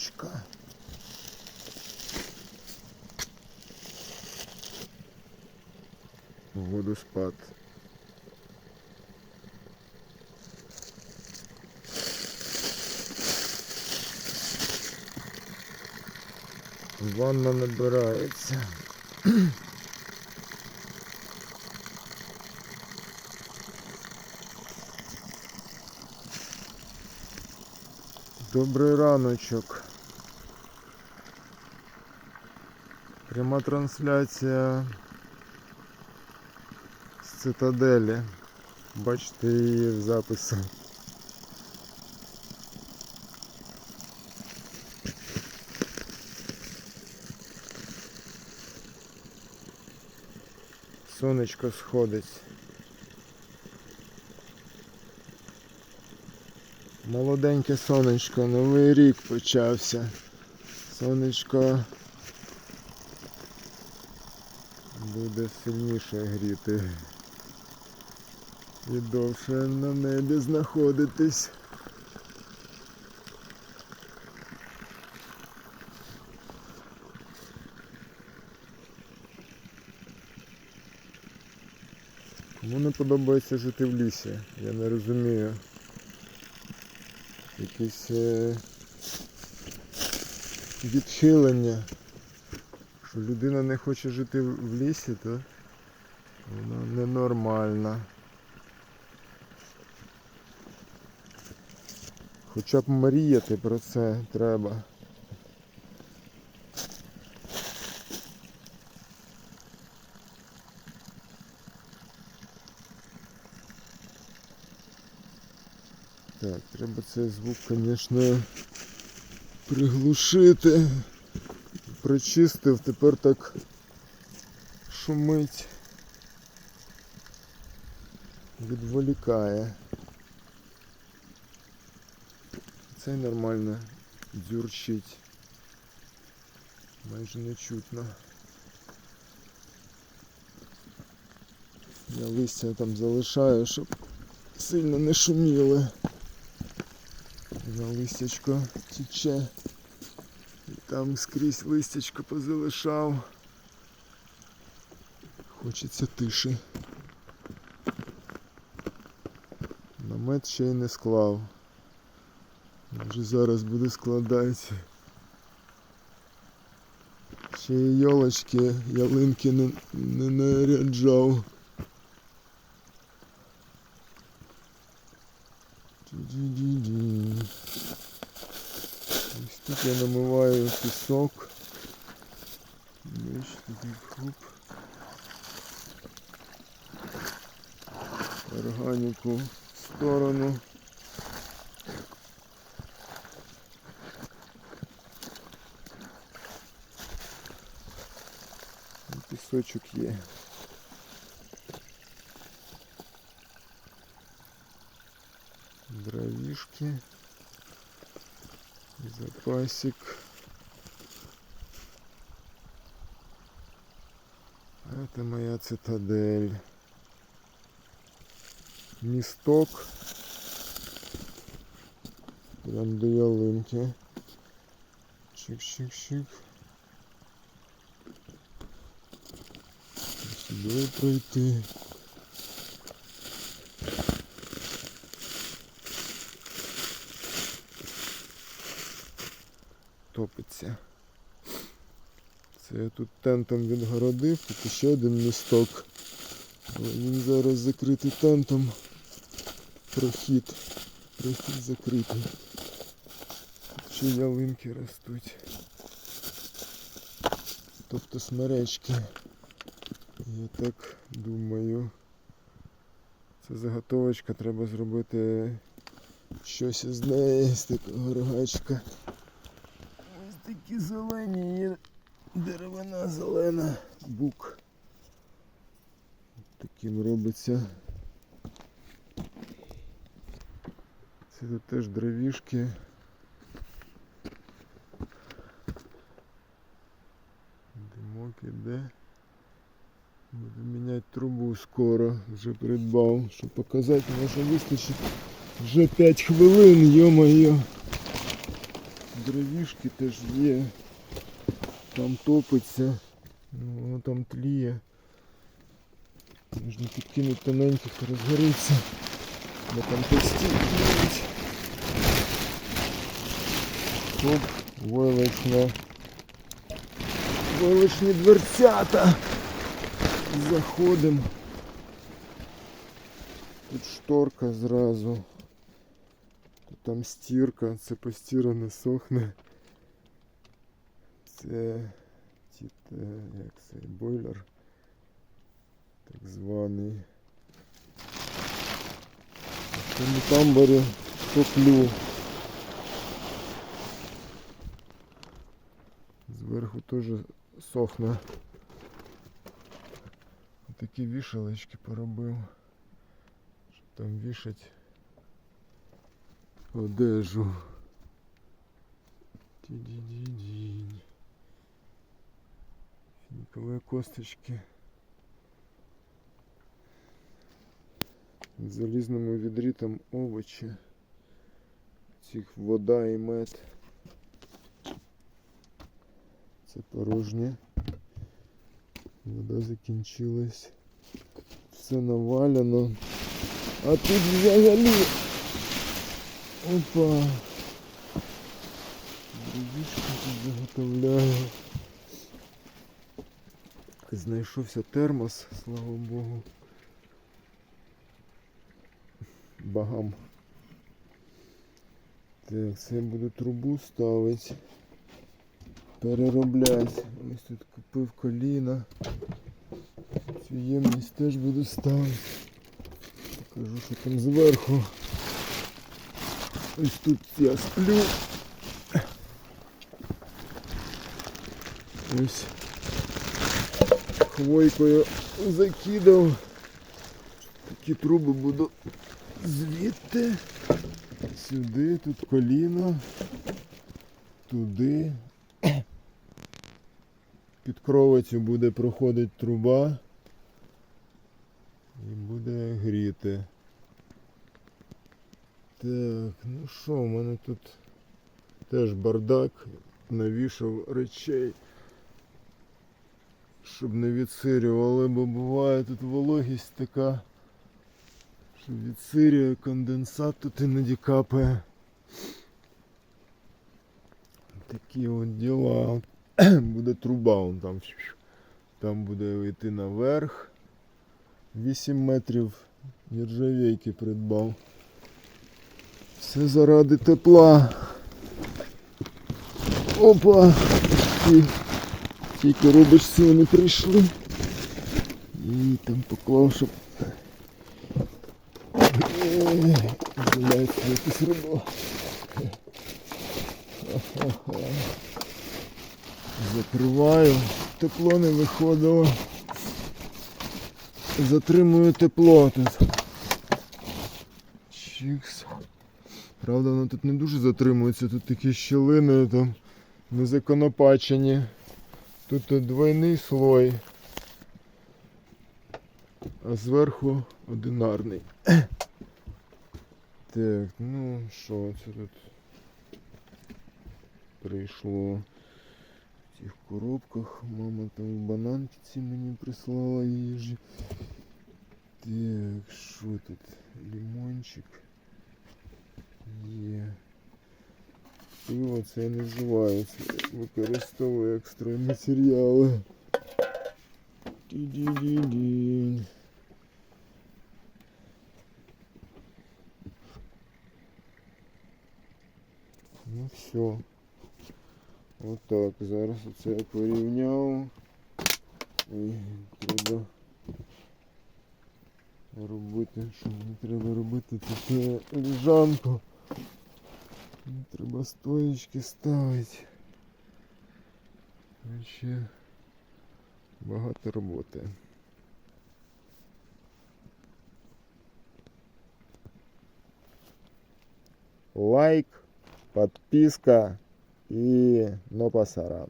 Річка. Водоспад. Ванна набирається. Добрий раночок. Пряма трансляція з цитаделі. Бачите її в записі. Сонечко сходить. Молоденьке сонечко, новий рік почався. Сонечко буде сильніше гріти і довше на небі знаходитись. Кому не подобається жити в лісі, я не розумію. Якісь е, відхилення. Що людина не хоче жити в лісі, то вона ненормальна. Хоча б мріяти про це треба. Так, треба цей звук, звісно, приглушити. Причистив, тепер так шумить. Відволікає. Це нормально дзюрчить. Майже не чутно. Я листя там залишаю, щоб сильно не шуміли. На листячко тече. Там скрізь листячко позалишав. Хочеться тиші. Намет ще й не склав. Вже зараз буде складатися. Ще й йолочки, ялинки не, не наряджав. Ді-ді-ді-ді. Ось тут я намиваю пісок. Бачите, такий хоп. Органіку в сторону. І Пісочок є. Дровишки. Запасик. Это моя цитадель. Місток. Прям до ялинки. Чик-чик-чик. Сюди пройти. Топиться. Це я тут тентом відгородив, тут ще один місток. Але він зараз закритий тентом. Прохід. Прохід закритий. Тут ще ялинки ростуть. Тобто смеречки. Я так думаю. Це заготовочка, треба зробити щось із неї, з такого рогачка. Такі зелені є деревина зелена, бук. Таким робиться. Це теж дровішки. Димок іде. Буду міняти трубу скоро, вже придбав, щоб показати, може вистачить вже 5 хвилин, йо-моє. Дровішки теж є. Там топиться. Ну, воно там тліє. Можна підкинути тоненьких, розгориться. Бо там тості тліють. Хоп, войлочна. Войлочні дверцята. Заходимо. Тут шторка зразу. Там стірка, це постіране сохне. Це ті- те, як цей бойлер. Так званий. В цьому тамбурі топлю. Зверху теж сохне. Такі вішалочки поробив. Щоб там вішать одежу. Ті-ді-ді-дінь. Фінікові косточки. В залізному відрі там овочі. Цих вода і мед. Це порожнє. Вода закінчилась. Все навалено. А тут взагалі. Опа. Дровішки тут заготовляю. Знайшовся термос, слава Богу. Багам. Так, це я буду трубу ставити. Переробляти. Ось тут купив коліна. Цю ємність теж буду ставити. Покажу, що там зверху. Ось тут я сплю. Ось хвойкою закидав. Такі труби буду звідти. Сюди, тут коліно. Туди. Під кровицю буде проходити труба і буде гріти. Так, ну що, у мене тут теж бардак, навішав речей, щоб не відсирювали, бо буває тут вологість така, що відсирює конденсат тут іноді капає. Такі от діла. Буде труба, вон там. Там буде йти наверх. 8 метрів нержавейки придбав. Все заради тепла. Опа! Ті, тільки робочці вони прийшли. І там поклав, щоб Здається, якесь робо. Закриваю, тепло не виходило. Затримую тепло тут. Чікс. Правда, воно тут не дуже затримується, тут такі щілини там не законопачені. Тут двойний слой, а зверху одинарний. Так, ну що це тут прийшло в цих коробках. Мама там бананки мені прислала їжі. Так, що тут? Лимончик. Є. Пиво це я не вживаю, це використовую як стройматеріали. Ді-ді-ді-ді. Ну все. Отак. Зараз оце я порівняв. І треба робити, що мені треба робити тут е, лежанку. Треба стоїчки ставити. Ще багато роботи. Лайк, подписка и но пасаран.